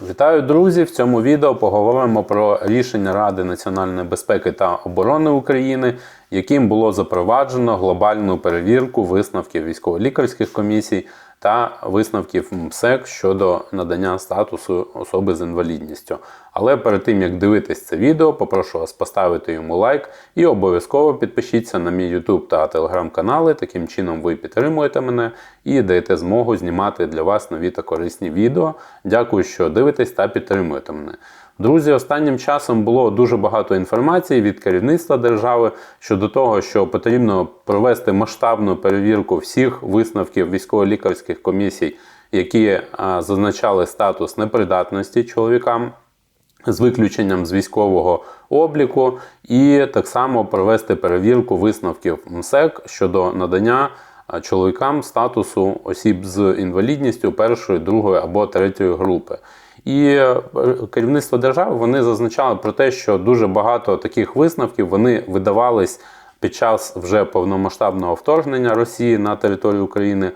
Вітаю, друзі! В цьому відео поговоримо про рішення Ради національної безпеки та оборони України, яким було запроваджено глобальну перевірку висновків військово-лікарських комісій та висновків МСЕК щодо надання статусу особи з інвалідністю. Але перед тим як дивитись це відео, попрошу вас поставити йому лайк і обов'язково підпишіться на мій YouTube та Telegram канали. Таким чином ви підтримуєте мене і даєте змогу знімати для вас нові та корисні відео. Дякую, що дивитесь та підтримуєте мене. Друзі, останнім часом було дуже багато інформації від керівництва держави щодо того, що потрібно провести масштабну перевірку всіх висновків військово-лікарських комісій, які зазначали статус непридатності чоловікам з виключенням з військового обліку, і так само провести перевірку висновків МСЕК щодо надання чоловікам статусу осіб з інвалідністю першої, другої або третьої групи. І е, керівництво держави вони зазначали про те, що дуже багато таких висновків вони видавались під час вже повномасштабного вторгнення Росії на територію України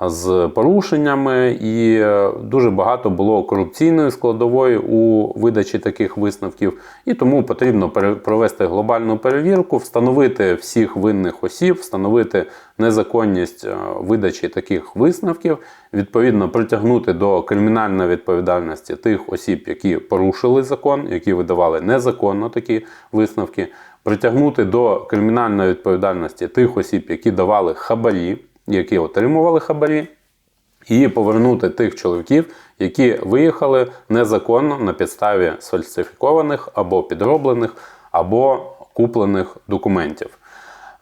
з порушеннями, і е, дуже багато було корупційної складової у видачі таких висновків. І тому потрібно провести глобальну перевірку, встановити всіх винних осіб, встановити незаконність е, видачі таких висновків, відповідно притягнути до кримінальної відповідальності тих осіб, які порушили закон, які видавали незаконно такі висновки, притягнути до кримінальної відповідальності тих осіб, які давали хабарі які отримували хабарі, і повернути тих чоловіків, які виїхали незаконно на підставі сфальсифікованих або підроблених, або куплених документів.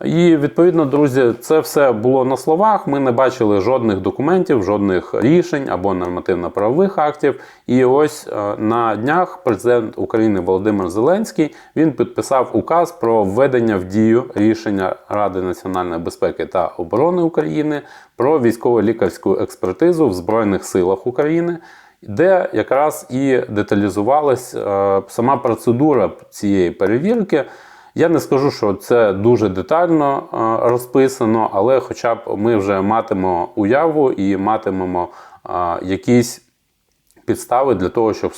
І відповідно, друзі, це все було на словах. Ми не бачили жодних документів, жодних рішень або нормативно-правових актів. І ось е, на днях президент України Володимир Зеленський він підписав указ про введення в дію рішення Ради національної безпеки та оборони України про військово-лікарську експертизу в Збройних силах України. Де якраз і деталізувалась е, сама процедура цієї перевірки. Я не скажу, що це дуже детально е, розписано, але хоча б ми вже матимемо уяву і матимемо е, якісь підстави для того, щоб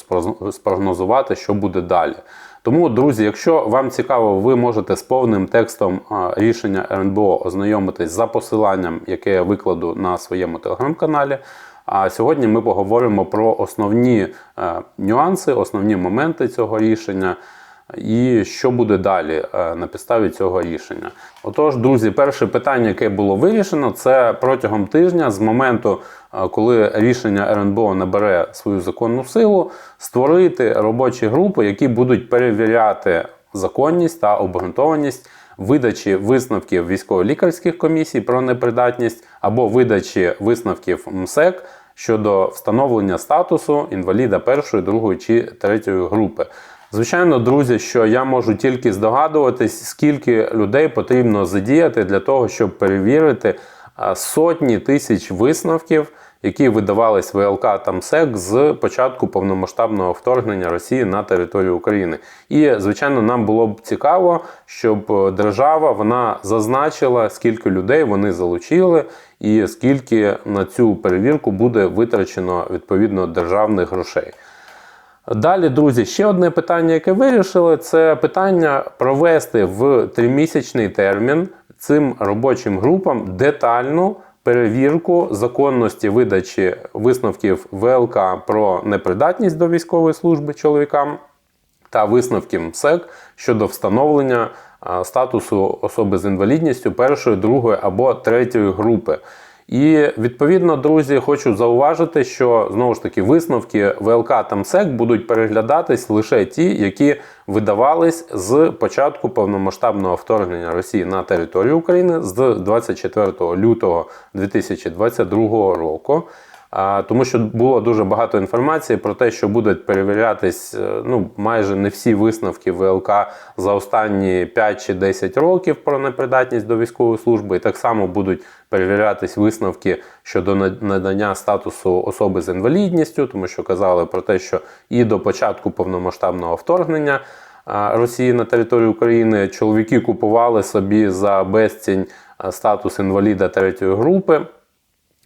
спрогнозувати, що буде далі. Тому, друзі, якщо вам цікаво, ви можете з повним текстом е, рішення РНБО ознайомитись за посиланням, яке я викладу на своєму телеграм-каналі. А сьогодні ми поговоримо про основні нюанси, основні моменти цього рішення і що буде далі е, на підставі цього рішення. Отож, друзі, перше питання, яке було вирішено, це протягом тижня, з моменту, е, коли рішення РНБО набере свою законну силу, створити робочі групи, які будуть перевіряти законність та обґрунтованість. Видачі висновків військово-лікарських комісій про непридатність або видачі висновків МСЕК щодо встановлення статусу інваліда першої, другої чи третьої групи. Звичайно, друзі, що я можу тільки здогадуватись, скільки людей потрібно задіяти для того, щоб перевірити сотні тисяч висновків, які видавались ВЛК та МСЕК з початку повномасштабного вторгнення Росії на територію України. І, звичайно, нам було б цікаво, щоб держава вона зазначила, скільки людей вони залучили, і скільки на цю перевірку буде витрачено відповідно державних грошей. Далі, друзі, ще одне питання, яке вирішили, це питання провести в тримісячний термін цим робочим групам детальну перевірку законності видачі висновків ВЛК про непридатність до військової служби чоловікам та висновків МСЕК щодо встановлення статусу особи з інвалідністю першої, другої або третьої групи. І відповідно, друзі, хочу зауважити, що знову ж таки висновки ВЛК та МСЕК будуть переглядатись лише ті, які видавались з початку повномасштабного вторгнення Росії на територію України з 24 лютого 2022 року. Тому що було дуже багато інформації про те, що будуть перевірятись е, ну, майже не всі висновки ВЛК за останні 5 чи 10 років про непридатність до військової служби, і так само будуть перевірятись висновки щодо надання статусу особи з інвалідністю, тому що казали про те, що і до початку повномасштабного вторгнення Росії на територію України чоловіки купували собі за безцінь статус інваліда третьої групи.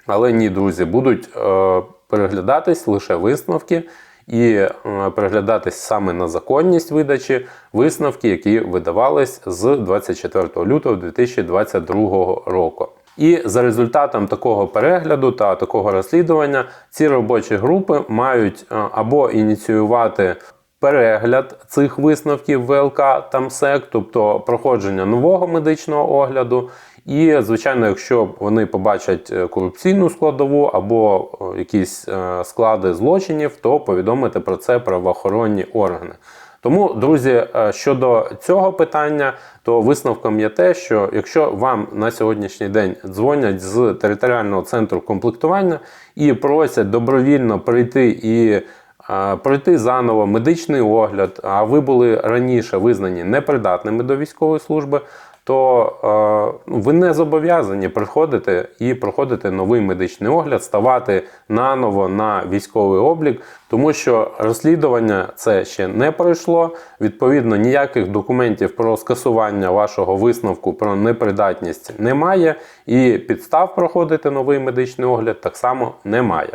Але ні, друзі, будуть е, переглядатись лише висновки. і е, переглядатись саме на законність видачі висновки, які видавались з 24 лютого 2022 року. І за результатом такого перегляду та такого розслідування ці робочі групи мають е, або ініціювати перегляд цих висновків ВЛК та МСЕК, тобто проходження нового медичного огляду. І, звичайно, якщо вони побачать е, корупційну складову або е, якісь е, склади злочинів, то повідомити про це правоохоронні органи. Тому, друзі, щодо цього питання, то висновком є те, що якщо вам на сьогоднішній день дзвонять з територіального центру комплектування і просять добровільно прийти і пройти заново медичний огляд, а ви були раніше визнані непридатними до військової служби, то е, ви не зобов'язані приходити і проходити новий медичний огляд, ставати наново на військовий облік, тому що розслідування це ще не пройшло. Відповідно, ніяких документів про скасування вашого висновку про непридатність немає, і підстав проходити новий медичний огляд так само немає.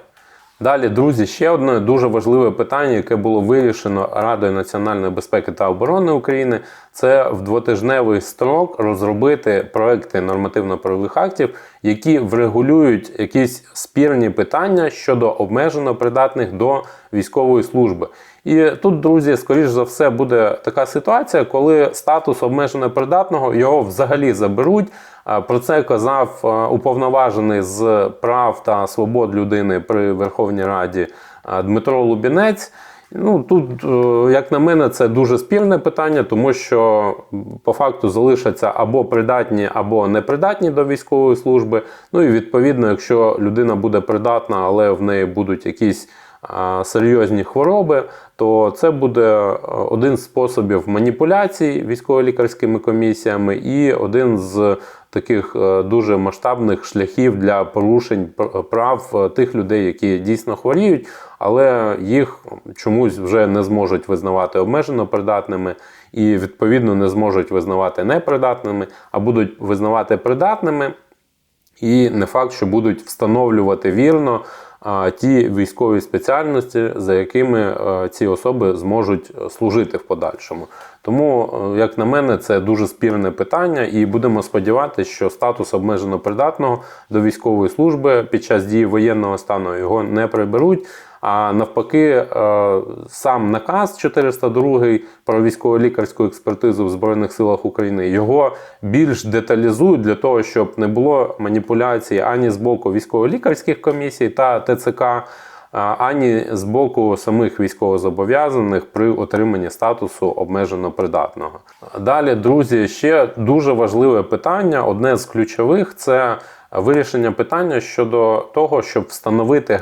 Далі, друзі, ще одне дуже важливе питання, яке було вирішено Радою національної безпеки та оборони України, це в двотижневий строк розробити проекти нормативно-правових актів, які врегулюють якісь спірні питання щодо обмежено придатних до військової служби. І тут, друзі, скоріш за все, буде така ситуація, коли статус обмежено придатного його взагалі заберуть. А Про це казав е, уповноважений з прав та свобод людини при Верховній Раді е, Дмитро Лубінець. Ну тут, е, як на мене, це дуже спірне питання, тому що по факту залишаться або придатні, або непридатні до військової служби. Ну і відповідно, якщо людина буде придатна, але в неї будуть якісь серйозні хвороби, то це буде е, один з способів маніпуляцій військово-лікарськими комісіями і один з таких е, дуже масштабних шляхів для порушень прав е, тих людей, які дійсно хворіють, але їх чомусь вже не зможуть визнавати обмежено придатними і відповідно не зможуть визнавати непридатними, а будуть визнавати придатними. І не факт, що будуть встановлювати вірно ті військові спеціальності, за якими е, ці особи зможуть служити в подальшому. Тому, е, як на мене, це дуже спірне питання, і будемо сподіватися, що статус обмежено придатного до військової служби під час дії воєнного стану його не приберуть. А навпаки, е, сам наказ 402 про військово-лікарську експертизу в Збройних силах України його більш деталізують для того, щоб не було маніпуляцій ані з боку військово-лікарських комісій та ТЦК. Ані з боку самих військовозобов'язаних при отриманні статусу обмежено придатного. Далі, друзі, ще дуже важливе питання. Одне з ключових це вирішення питання щодо того, щоб встановити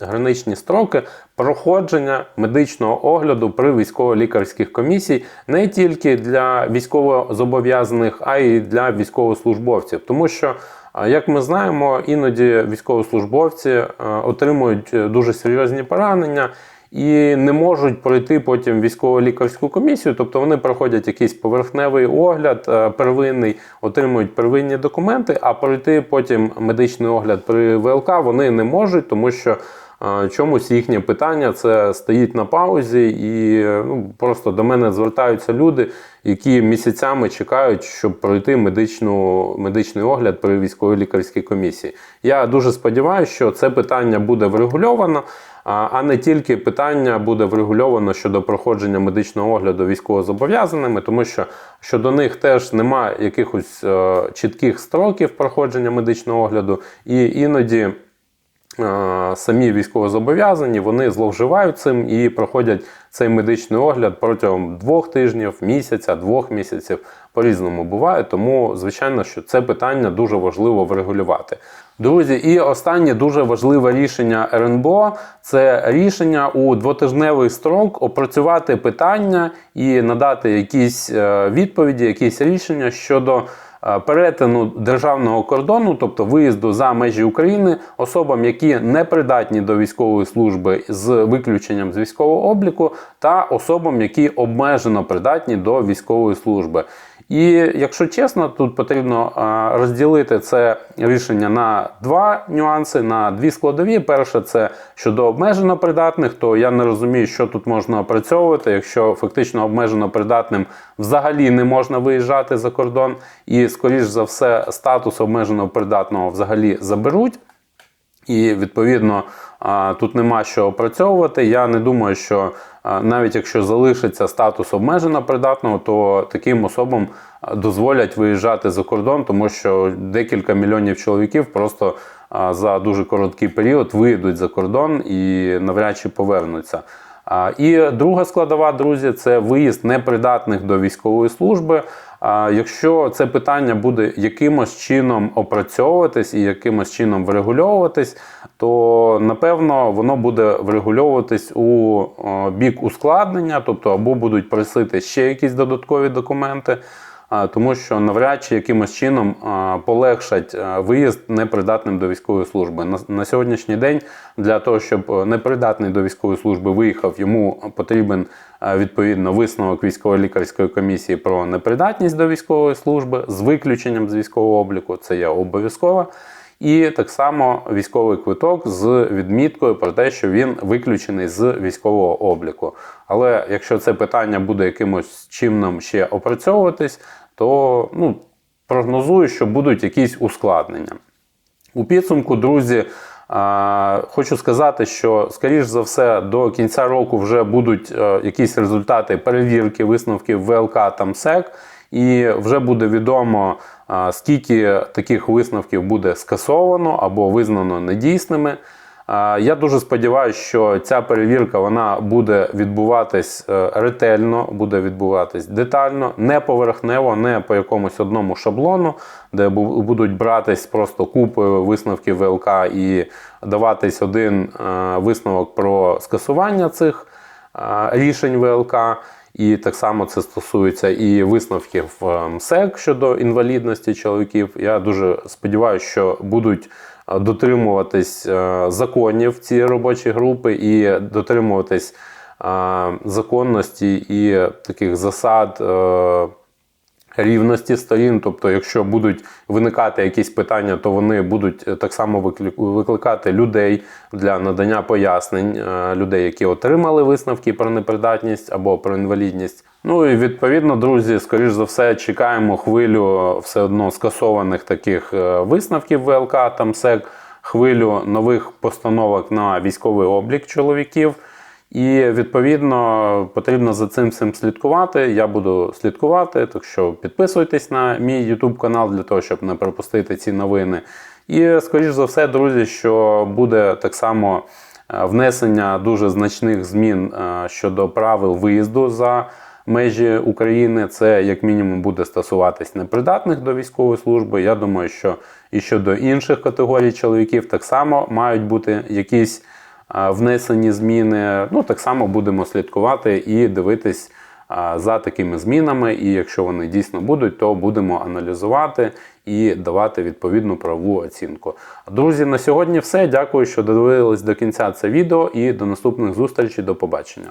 граничні строки проходження медичного огляду при військово-лікарських комісій не тільки для військовозобов'язаних, а й для військовослужбовців, тому що. Як ми знаємо, іноді військовослужбовці е, отримують дуже серйозні поранення і не можуть пройти потім військово-лікарську комісію, тобто вони проходять якийсь поверхневий огляд, е, первинний, отримують первинні документи, а пройти потім медичний огляд при ВЛК вони не можуть, тому що. Чомусь їхнє питання це стоїть на паузі, і ну, просто до мене звертаються люди, які місяцями чекають, щоб пройти медичну, медичний огляд при військовій лікарській комісії. Я дуже сподіваюся, що це питання буде врегульовано а не тільки питання буде врегульовано щодо проходження медичного огляду військовозобов'язаними, тому що щодо них теж немає якихось е, чітких строків проходження медичного огляду, і іноді. Е, самі військовозобов'язані вони зловживають цим і проходять цей медичний огляд протягом двох тижнів, місяця, двох місяців по-різному буває. Тому, звичайно, що це питання дуже важливо врегулювати. Друзі, і останнє дуже важливе рішення РНБО це рішення у двотижневий строк опрацювати питання і надати якісь е, відповіді, якісь рішення щодо. Е, перетину державного кордону, тобто виїзду за межі України, особам, які не придатні до військової служби з виключенням з військового обліку, та особам, які обмежено придатні до військової служби. І якщо чесно, тут потрібно розділити це рішення на два нюанси, на дві складові. Перше, це щодо обмежено придатних, то я не розумію, що тут можна опрацьовувати, якщо фактично обмежено придатним взагалі не можна виїжджати за кордон, і, скоріш за все, статус обмежено придатного взагалі заберуть. І відповідно тут нема що опрацьовувати. Я не думаю, що навіть якщо залишиться статус обмежено придатного, то таким особам дозволять виїжджати за кордон, тому що декілька мільйонів чоловіків просто за дуже короткий період виїдуть за кордон і навряд чи повернуться. І друга складова, друзі, це виїзд непридатних до військової служби. Якщо це питання буде якимось чином опрацьовуватись і якимось чином врегульовуватись, то напевно воно буде врегульовуватись у бік ускладнення, тобто або будуть просити ще якісь додаткові документи. Тому що навряд чи якимось чином полегшать виїзд непридатним до військової служби. На, на сьогоднішній день для того, щоб е, непридатний до військової служби виїхав, йому потрібен е, відповідно висновок військово-лікарської комісії про непридатність до військової служби з виключенням з військового обліку. Це є обов'язково. І так само військовий квиток з відміткою про те, що він виключений з військового обліку. Але якщо це питання буде якимось чином ще опрацьовуватись, то ну, прогнозую, що будуть якісь ускладнення. У підсумку, друзі, хочу сказати, що, скоріш за все, до кінця року вже будуть е, якісь результати перевірки висновків ВЛК та МСЕК, і вже буде відомо, скільки таких висновків буде скасовано або визнано недійсними. Я дуже сподіваюся, що ця перевірка вона буде відбуватись е, ретельно, буде відбуватись детально, не поверхнево, не по якомусь одному шаблону, де будуть братись просто купою висновків ВЛК і даватись один е, висновок про скасування цих е, рішень ВЛК. І так само це стосується і висновків МСЕК щодо інвалідності чоловіків. Я дуже сподіваюся, що будуть дотримуватись е, законів цієї робочі групи і дотримуватись е, законності і таких засад. Рівності сторін, тобто, якщо будуть виникати якісь питання, то вони будуть е, так само викликати людей для надання пояснень, е, людей, які отримали висновки про непридатність або про інвалідність. Ну і відповідно, друзі, скоріш за все, чекаємо хвилю все одно скасованих таких е, висновків ВЛК та МСЕК, хвилю нових постановок на військовий облік чоловіків. І відповідно потрібно за цим всім слідкувати. Я буду слідкувати, так що підписуйтесь на мій YouTube канал для того, щоб не пропустити ці новини. І скоріш за все, друзі, що буде так само е, внесення дуже значних змін е, щодо правил виїзду за межі України. Це як мінімум буде стосуватись непридатних до військової служби. Я думаю, що і щодо інших категорій чоловіків так само мають бути якісь внесені зміни. Ну, так само будемо слідкувати і дивитись за такими змінами. І якщо вони дійсно будуть, то будемо аналізувати і давати відповідну правову оцінку. Друзі, на сьогодні все. Дякую, що додивились до кінця це відео і до наступних зустрічей. До побачення.